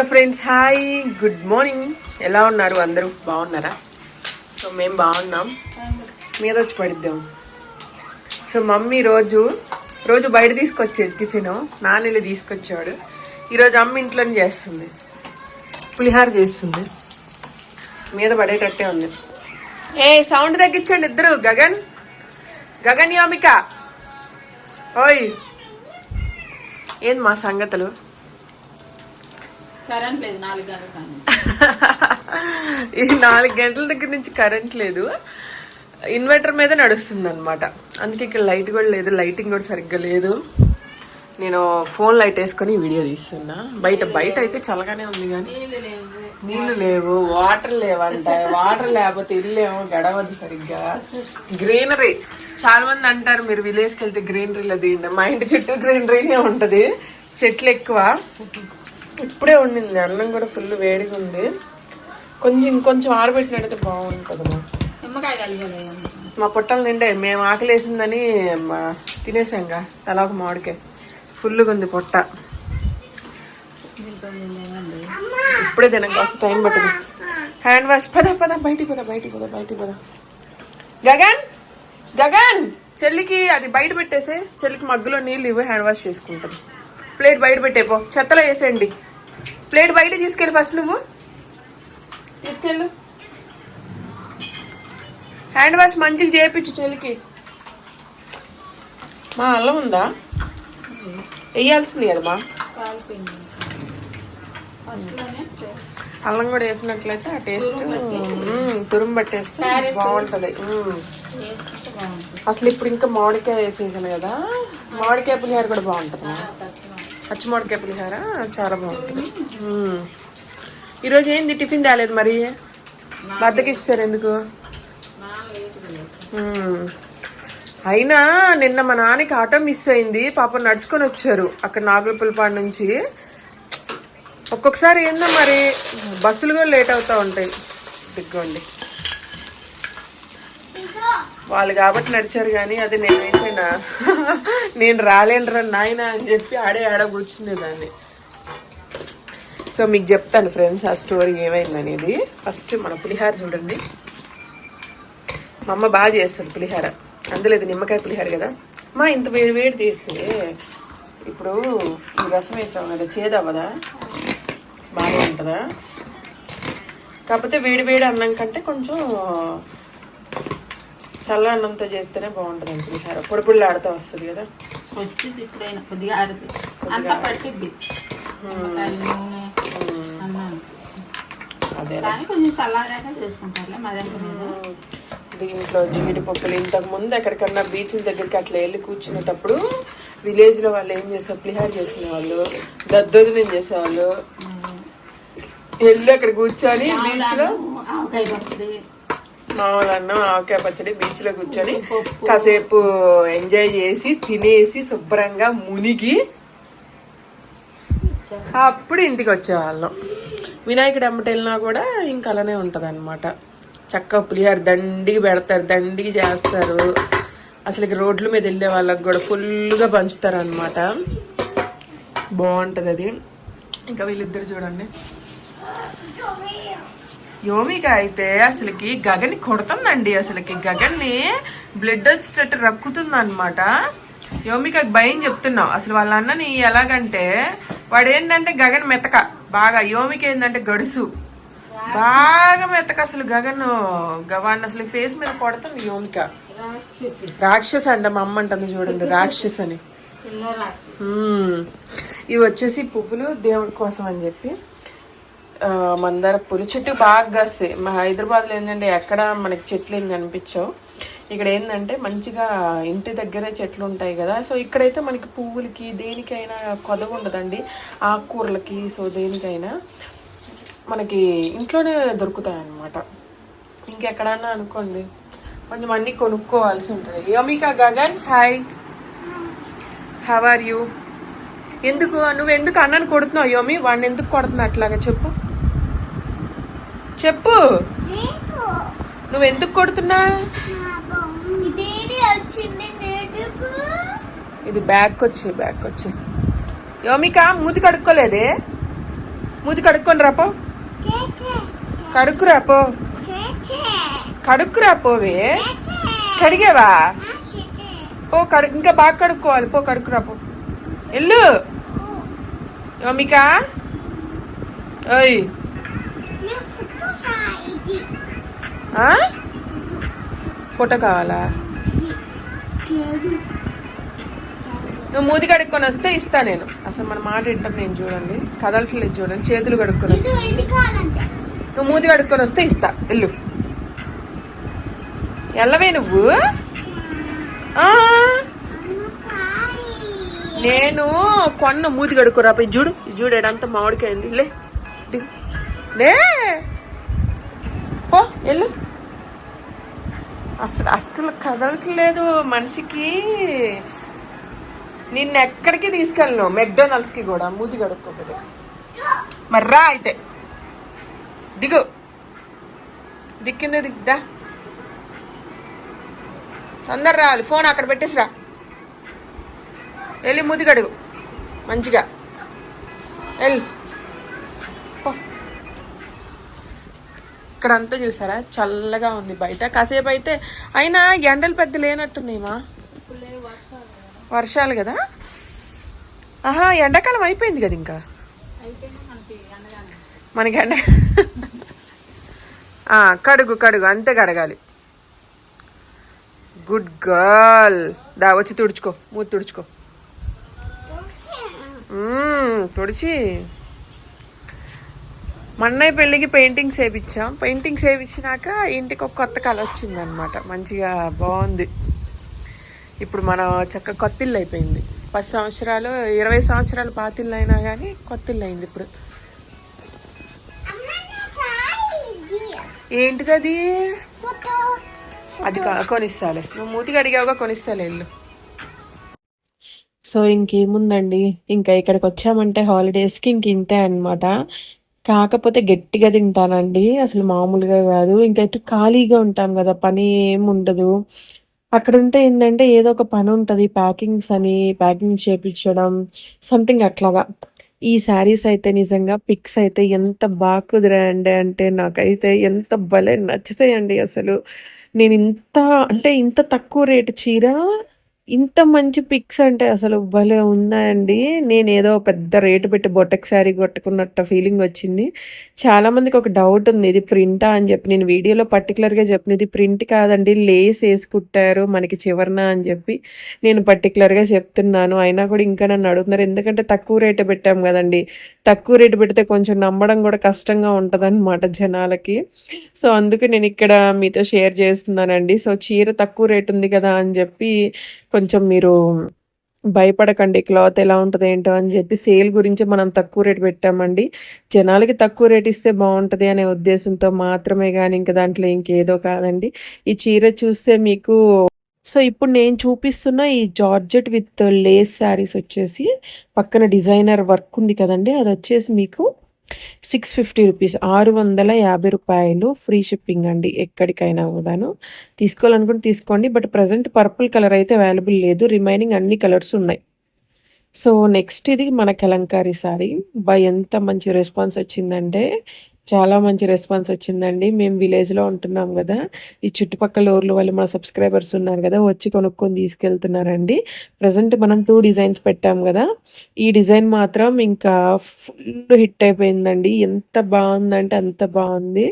Hello friends hi good morning. ఎలా ఉన్నారు అందరూ? బాగున్నారా? సో మేము బాగున్నాం. మీద వచ్చి పడిద్దాం. సో మమ్మీ రోజు రోజు బయట తీసుకొచ్చేది టిఫిన్. నాన్నెళ్ళి తీసుకొచ్చేవాడు ఈరోజు అమ్మ ఇంట్లోనే చేస్తుంది. పులిహార చేస్తుంది. మీద పడేటట్టే ఉంది. ఏ సౌండ్ తగ్గించండి ఇద్దరు. గగన్ గగన్ యోమిక. ఓయ్. ఏంది మా సంగతులు? కరెంట్ లేదు నాలుగు గంటలు కానీ ఈ నాలుగు గంటల దగ్గర నుంచి కరెంట్ లేదు. ఇన్వర్టర్ మీద నడుస్తుంది అనమాట అందుకే ఇక్కడ లైట్ కూడా లేదు లైటింగ్ కూడా సరిగ్గా లేదు. నేను ఫోన్ లైట్ వేసుకొని వీడియో తీస్తున్నా. బయట బయట అయితే చల్లగానే ఉంది కానీ నీళ్ళు లేవు. వాటర్ లేవంట. వాటర్ లేకపోతే ఇల్లు ఏమో గడవద్దు సరిగ్గా. గ్రీనరీ చాలా మంది అంటారు మీరు విలేజ్కి వెళ్తే గ్రీనరీలో తీయండి. మా ఇంటి చుట్టూ గ్రీనరీనే ఉంటది. చెట్లు ఎక్కువ. ఇప్పుడే ఉండింది అన్నం కూడా ఫుల్ వేడిగా ఉంది. కొంచెం ఇంకొంచెం ఆరబెట్టినట్టయితే నిమ్మకాయ కలిగలేదు మా పొట్టలు నిండే. మేము ఆకలేసిందని మా- తినేసాంగా తలా ఒక మామిడికాయ. ఫుల్గా ఉంది పొట్ట. ఇప్పుడే తినక కాస్త టైం పట్టింది. హ్యాండ్ వాష్ పద పద బయటికి పద బయటికి పద బయటికి పద. గగన్! గగన్! చెల్లికి అది బయట పెట్టేసే. చెల్లికి మగ్గులో నీళ్ళు ఇవ్వు. హ్యాండ్ వాష్ చేసుకుంటాను ప్లేట్ బయట పెట్టేపో చెత్తలో వేసేయండి. ప్లేట్ బయట తీసుకెళ్ళి ఫస్ట్ నువ్వు. తీసుకెళ్ళు. హ్యాండ్ వాష్ మంచిగా చేయించు చెల్లికి. మా అల్లం ఉందా? వేయాల్సింది కదమ్మా. అల్లం కూడా వేసినట్లయితే ఆ టేస్ట్ తురుము పట్టేస్తే బాగుంటది. అసలు ఇప్పుడు ఇంకా మామిడికాయ సీజన్ కదా. మామిడికాయ పులిహార కూడా బాగుంటుంది? పచ్చి మామిడికాయ. పులిహార చాలా బాగుంటుంది. ఈరోజు ఏంది టిఫిన్ తేలేదు మరి. బద్దకిస్తారు ఎందుకు? అయినా నిన్న మా నాన్నకి ఆటో మిస్ అయింది. పాపం నడుచుకొని వచ్చారు అక్కడ నాగులపులపాడు నుంచి. ఒక్కొక్కసారి ఏందో మరి బస్సులు కూడా లేట్ అవుతూ ఉంటాయి. దిగ్గండి వాళ్ళు కాబట్టి నడిచారు కానీ అది నేనైతేనా నేను రాలేనురా నాయన అని చెప్పి ఆడే ఆడ కూర్చునేదాన్ని. సో మీకు చెప్తాను ఫ్రెండ్స్ ఆ స్టోరీ ఏమైందనేది. ఫస్ట్ మన పులిహార చూడండి. మా అమ్మ బాగా చేస్తుంది పులిహార. అందులో ఇది నిమ్మకాయ పులిహార కదా. మా ఇంత వేడి వేడి తీస్తుంది ఇప్పుడు ఈ రసం వేసాం కదా చేదు అవ్వదా? బాగా ఉంటుందా? కాకపోతే వేడి వేడి అన్నం కంటే కొంచెం చల్ల అన్నంతో చేస్తేనే బాగుంటుంది పులిహార. పొడి పొడి ఆడుతూ వస్తుంది కదా. వచ్చింది ఇప్పుడైనా కొద్దిగా అంతా పట్టిద్ది. అదే కానీ కొంచెం చల్లారాక చేసుకుంటారులే మరింత మీద దీంట్లో జీడిపప్పులు ఇంతకు ముందు ఎక్కడికన్నా బీచ్ల దగ్గరికి అట్లా వెళ్ళి కూర్చునేటప్పుడు విలేజ్లో వాళ్ళు ఏం చేస్తారు? పులిహార వాళ్ళు దద్దోజనం చేసేవాళ్ళు. వెళ్ళి అక్కడ కూర్చొని బీచ్లో ఆవకాయ మామూలు అన్నం ఆవకాయ పచ్చడి బీచ్లో కూర్చొని కాసేపు ఎంజాయ్ చేసి తినేసి శుభ్రంగా మునిగి అప్పుడు ఇంటికి వచ్చేవాళ్ళం. వినాయకుడు ఎమ్మటెళ్ళినా కూడా ఇంకా అలానే ఉంటుంది అనమాట చక్కగా పులిహార దండికి పెడతారు దండిగా చేస్తారు. అసలు ఇక రోడ్ల మీద వెళ్ళే వాళ్ళకి కూడా ఫుల్గా పంచుతారు అనమాట బాగుంటుంది అది. ఇంకా వీళ్ళిద్దరు చూడండి. యోమిక అయితే అసలుకి గగన్ని కొడుతుందండి. అసలుకి గగన్ని బ్లడ్ వచ్చేటట్టు రక్కుతుంది అనమాట యోమికకి భయం చెప్తున్నావు అసలు వాళ్ళ అన్నని ఎలాగంటే వాడు ఏంటంటే గగన్ మెతక. బాగా యోమిక ఏంటంటే గడుసు. బాగా మెతక అసలు గగన్ వాడిని అసలు ఫేస్ మీద కొడుతుంది యోమిక. రాక్షసి. అంట మా అమ్మ అంటుంది చూడండి రాక్షస్. అని. ఇవి వచ్చేసి పువ్వులు దేవుడి కోసం అని చెప్పి మందార పూలు. చెట్టు బాగా కాస్తాయి మా హైదరాబాద్లో ఏంటంటే ఎక్కడ మనకి చెట్లు ఏం కనిపించవు. ఇక్కడ ఏంటంటే మంచిగా ఇంటి దగ్గరే చెట్లు ఉంటాయి కదా. సో ఇక్కడైతే మనకి పువ్వులకి దేనికైనా కొదవ ఉండదండి. ఆకుకూరలకి సో దేనికైనా మనకి ఇంట్లోనే దొరుకుతాయి అన్నమాట ఇంకెక్కడన్నా అనుకోండి కొంచెం అన్నీ కొనుక్కోవాల్సి ఉంటుంది. యోమిక Gagan hi. How are you ఎందుకు నువ్వు ఎందుకు అన్నని కొడుతున్నావు యోమి? వాడిని ఎందుకు కొడుతున్నా అట్లాగా చెప్పు. చెప్పు. నువ్వు ఎందుకు కొడుతున్నా ఇది బ్యాక్ వచ్చి బ్యాక్ వచ్చి యోమిక మూతి కడుక్కోలేదే? మూతి కడుక్కొని రాపో. కేకే. కడుక్కు రాపో. కేకే. కడుక్కు రాపోవే కడిగావా? పో కడు ఇంకా బాగా కడుక్కోవాలి. పో కడుక్కు రాపో. ఎల్లు. యోమిక. ఓయ్. ఫోటో కావాలా? నువ్వు మూతి కడుక్కొని వస్తే ఇస్తా నేను. అసలు మన మాట వింటాను నేను చూడండి. కదలట్లేదు చూడండి. చేతులు కడుక్కొని నువ్వు మూతి కడుక్కొని వస్తే ఇస్తా. ఎల్లు ఎల్లవే నువ్వు? నేను కొన్న మూతి కడుక్కోరా. పోయి చూడు. చూడు ఎడంతా మామిడికాయింది లే. దిగు లే. పో ఎల్లు అసలు అస్సలు కదలట్లేదు మనిషికి. నిన్న ఎక్కడికి తీసుకెళ్ళను? మెక్డొనాల్డ్స్కి కూడా మూతి కడుక్కోకపోతే మర్రా అయితే. దిగు. దిక్కిందే దిగ్దా తొందర రావాలి. ఫోన్ అక్కడ పెట్టేసిరా వెళ్ళి మూతి కడుగు. మంచిగా. వెళ్ళి ఇక్కడంతా చూసారా? చల్లగా ఉంది బయట. కాసేపు అయితే అయినా ఎండలు పెద్ద లేనట్టున్నాయిమా వర్షాలు కదా. ఆహా ఎండాకాలం అయిపోయింది కదా ఇంకా? మనకి ఎండ కడుగు కడుగు. అంతే కడగాలి. గుడ్ గర్ల్ దా వచ్చి తుడుచుకో. మూతి తుడుచుకో. తుడిచి. మన్నయ్య పెళ్ళికి పెయింటింగ్స్ వేయించాం పెయింటింగ్స్ వేయించినాక ఇంటికి ఒక కొత్త కళ వచ్చిందనమాట మంచిగా బాగుంది. ఇప్పుడు మన చక్క కొత్త ఇల్లు అయిపోయింది. పది సంవత్సరాలు ఇరవై సంవత్సరాలు పాత ఇల్లు అయినా కానీ కొత్త ఇల్లు అయింది ఇప్పుడు. ఏంటిది అది? అది కా- కొనిస్తాలే. నువ్వు మూతికి అడిగావుగా కొనిస్తాలే ఇల్లు. సో ఇంకేముందండి? ఇంకా ఇక్కడికి వచ్చామంటే హాలిడేస్కి ఇంక ఇంతే అనమాట కాకపోతే గట్టిగా తింటానండి. అసలు మామూలుగా కాదు. ఇంకా ఇటు ఖాళీగా ఉంటాం కదా పని ఏం ఉండదు. అక్కడ ఉంటే ఏంటంటే ఏదో ఒక పని ఉంటుంది. ప్యాకింగ్స్ అని ప్యాకింగ్ చేపించడం సంథింగ్ అట్లాగా. ఈ శారీస్ అయితే నిజంగా పిక్స్ అయితే ఎంత బాగా కుదిరాయండి అంటే నాకైతే ఎంత భలే నచ్చుతాయండి అసలు. నేను ఇంత అంటే ఇంత తక్కువ రేటు చీర ఇంత మంచి పిక్స్ అంటే అసలు భలే ఉందండి నేను ఏదో పెద్ద రేటు పెట్టి బొట్టక్ శారీ కొట్టుకున్నట్టు ఫీలింగ్ వచ్చింది. చాలామందికి ఒక డౌట్ ఉంది ఇది ప్రింటా అని చెప్పి. నేను వీడియోలో పర్టికులర్గా చెప్పిన ఇది ప్రింట్ కాదండి లేస్ వేసి కుట్టారు మనకి చివరన అని చెప్పి. నేను పర్టికులర్గా చెప్తున్నాను అయినా కూడా ఇంకా నన్ను అడుగుతున్నారు. ఎందుకంటే తక్కువ రేటు పెట్టాం కదండి. తక్కువ రేటు పెడితే కొంచెం నమ్మడం కూడా కష్టంగా ఉంటుంది జనాలకి. సో అందుకే నేను ఇక్కడ మీతో షేర్ చేస్తున్నానండి. సో చీర తక్కువ రేట్ ఉంది కదా అని చెప్పి కొంచెం మీరు భయపడకండి క్లాత్ ఎలా ఉంటుంది ఏంటో అని చెప్పి సేల్ గురించి మనం తక్కువ రేట్ పెట్టామండి. జనాలకి తక్కువ రేట్ ఇస్తే బాగుంటుంది అనే ఉద్దేశంతో మాత్రమే కానీ ఇంకా దాంట్లో ఇంకేదో కాదండి. ఈ చీర చూస్తే మీకు సో ఇప్పుడు నేను చూపిస్తున్న ఈ జార్జెట్ విత్ లేస్ శారీస్ వచ్చేసి పక్కన డిజైనర్ వర్క్ ఉంది కదండి అది వచ్చేసి మీకు సిక్స్ ఫిఫ్టీ రూపీస్. ఆరు వందల యాభై రూపాయలు ఫ్రీ షిప్పింగ్ అండి. ఎక్కడికైనా కూడాను. తీసుకోవాలనుకుంటే తీసుకోండి. బట్ ప్రజెంట్ పర్పుల్ కలర్ అయితే అవైలబుల్ లేదు. రిమైనింగ్ అన్ని కలర్స్ ఉన్నాయి. సో నెక్స్ట్ ఇది మన కలంకారీ సారీ బై ఎంత మంచి రెస్పాన్స్ వచ్చిందంటే చాలా మంచి రెస్పాన్స్ వచ్చిందండి. మేము విలేజ్లో ఉంటున్నాం కదా. ఈ చుట్టుపక్కల ఊర్ల వాళ్ళు మా సబ్స్క్రైబర్స్ ఉన్నారు కదా వచ్చి కొనుక్కొని తీసుకెళ్తున్నారండి. ప్రజెంట్ మనం టూ డిజైన్స్ పెట్టాం కదా. ఈ డిజైన్ మాత్రం ఇంకా ఫుల్ హిట్ అయిపోయిందండి. ఎంత బాగుందంటే అంత బాగుంది.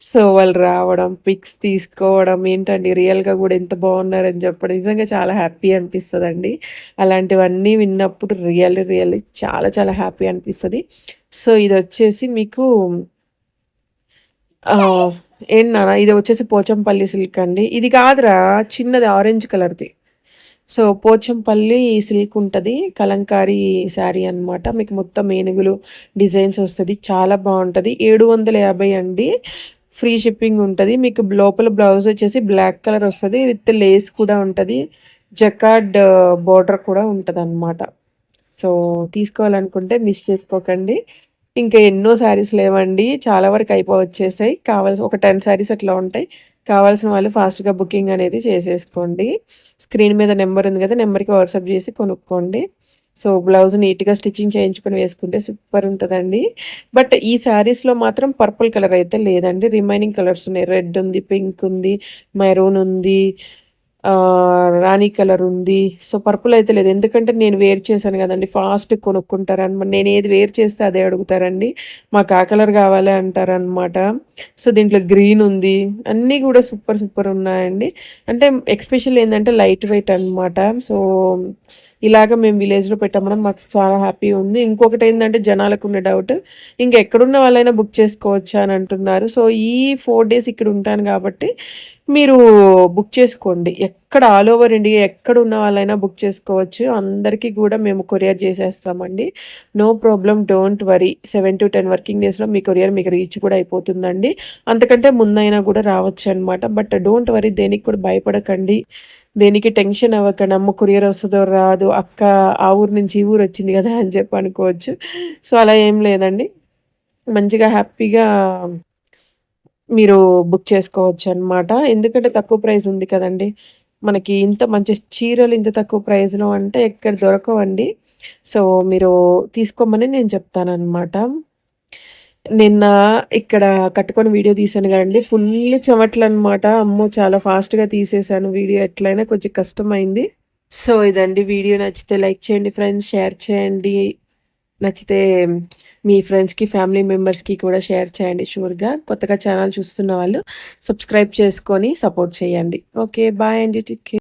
సో వాళ్ళు రావడం పిక్స్ తీసుకోవడం ఏంటండి రియల్గా కూడా ఎంత బాగున్నారని చెప్పడం నిజంగా చాలా హ్యాపీ అనిపిస్తుందండి. అలాంటివన్నీ విన్నప్పుడు రియల్ రియల్లీ చాలా చాలా హ్యాపీ అనిపిస్తుంది. సో ఇది వచ్చేసి మీకు ఏం ఇది వచ్చేసి పోచంపల్లి సిల్క్ అండి. ఇది కాదురా చిన్నది ఆరెంజ్ కలర్ది. సో పోచంపల్లి సిల్క్ ఉంటుంది. కలంకారీ శారీ అన్నమాట. మీకు మొత్తం ఏనుగులు డిజైన్స్ వస్తుంది. చాలా బాగుంటుంది. ఏడు వందల యాభై అండి. ఫ్రీ షిప్పింగ్ ఉంటుంది. మీకు లోపల బ్లౌజ్ వచ్చేసి బ్లాక్ కలర్ వస్తుంది. విత్ లేస్ కూడా ఉంటుంది. జకార్డ్ బోర్డర్ కూడా ఉంటుంది అనమాట సో తీసుకోవాలనుకుంటే మిస్ చేసుకోకండి. ఇంకా ఎన్నో శారీస్ లేవండి. చాలా వరకు అయిపో వచ్చేసాయి. కావాల్సి ఒక టెన్ శారీస్ అట్లా ఉంటాయి. కావాల్సిన వాళ్ళు ఫాస్ట్గా బుకింగ్ అనేది చేసేసుకోండి. స్క్రీన్ మీద నెంబర్ ఉంది కదా నెంబర్కి వాట్సాప్ చేసి కొనుక్కోండి. సో బ్లౌజ్ నీట్గా స్టిచ్చింగ్ చేయించుకొని వేసుకుంటే సూపర్ ఉంటుందండి. బట్ ఈ శారీస్లో మాత్రం పర్పుల్ కలర్ అయితే లేదండి. రిమైనింగ్ కలర్స్ ఉన్నాయి. రెడ్ ఉంది పింక్ ఉంది మెరూన్ ఉంది రాణి కలర్ ఉంది. సో పర్పుల్ అయితే లేదు. ఎందుకంటే నేను వేర్ చేశాను కదండి. ఫాస్ట్ కొనుక్కుంటారనమాట నేను ఏది వేర్ చేస్తే అదే అడుగుతారండి. మాకు ఆ కలర్ కావాలి అంటారనమాట. సో దీంట్లో గ్రీన్ ఉంది. అన్నీ కూడా సూపర్ సూపర్ ఉన్నాయండి. అంటే ఎక్స్పెషల్ ఏంటంటే లైట్ వెయిట్ అనమాట. సో ఇలాగ మేము విలేజ్లో పెట్టామని మాకు చాలా హ్యాపీ ఉంది. ఇంకొకటి ఏంటంటే జనాలకు ఉన్న డౌట్ ఇంకా ఎక్కడున్న వాళ్ళైనా బుక్ చేసుకోవచ్చా అని అంటున్నారు. సో ఈ ఫోర్ డేస్ ఇక్కడ ఉంటాను కాబట్టి మీరు బుక్ చేసుకోండి. ఎక్కడ ఆల్ ఓవర్ ఇండియా ఎక్కడ ఉన్న వాళ్ళైనా బుక్ చేసుకోవచ్చు. అందరికీ కూడా మేము courier చేసేస్తామండి. No problem don't worry seven to ten working డేస్లో మీ కొరియర్ మీకు రీచ్ కూడా అయిపోతుందండి. అంతకంటే ముందైనా కూడా రావచ్చు అనమాట బట్ డోంట్ వరీ దేనికి కూడా భయపడకండి. దేనికి టెన్షన్ అవ్వకండి అమ్మ కొరియర్ వస్తుందో రాదు అక్క ఆ ఊరు నుంచి ఈ ఊరు వచ్చింది కదా అని చెప్పి అనుకోవచ్చు. సో అలా ఏం లేదండి. మంచిగా హ్యాపీగా మీరు బుక్ చేసుకోవచ్చు అనమాట ఎందుకంటే తక్కువ ప్రైస్ ఉంది కదండి. మనకి ఇంత మంచి చీరలు ఇంత తక్కువ ప్రైస్లో అంటే ఎక్కడ దొరకవండి. సో మీరు తీసుకోమని నేను చెప్తాను అనమాట నిన్న ఇక్కడ కట్టుకొని వీడియో తీసాను కదండి. ఫుల్ చెమట్లు అనమాట అమ్మో చాలా ఫాస్ట్గా తీసేసాను వీడియో. ఎట్లయినా కొంచెం కష్టమైంది. సో ఇదండి వీడియో. నచ్చితే లైక్ చేయండి ఫ్రెండ్స్ షేర్ చేయండి. నచ్చితే మీ ఫ్రెండ్స్కి ఫ్యామిలీ మెంబర్స్కి కూడా షేర్ చేయండి షూర్గా. కొత్తగా ఛానల్ చూస్తున్న వాళ్ళు సబ్స్క్రైబ్ చేసుకొని సపోర్ట్ చేయండి. ఓకే బాయ్ అండి. టేక్